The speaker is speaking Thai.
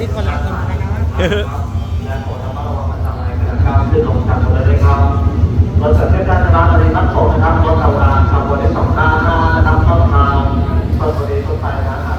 นี่คนละคนกันนะขึ้นลงจากรถเลยครับรถจากเทศกาลนะครับตอนนี้รับสองนะครับรถทำงานขับวนได้สองหน้าหน้าทั้เข้างทางเข้าตัวเองเข้าไปนะครับ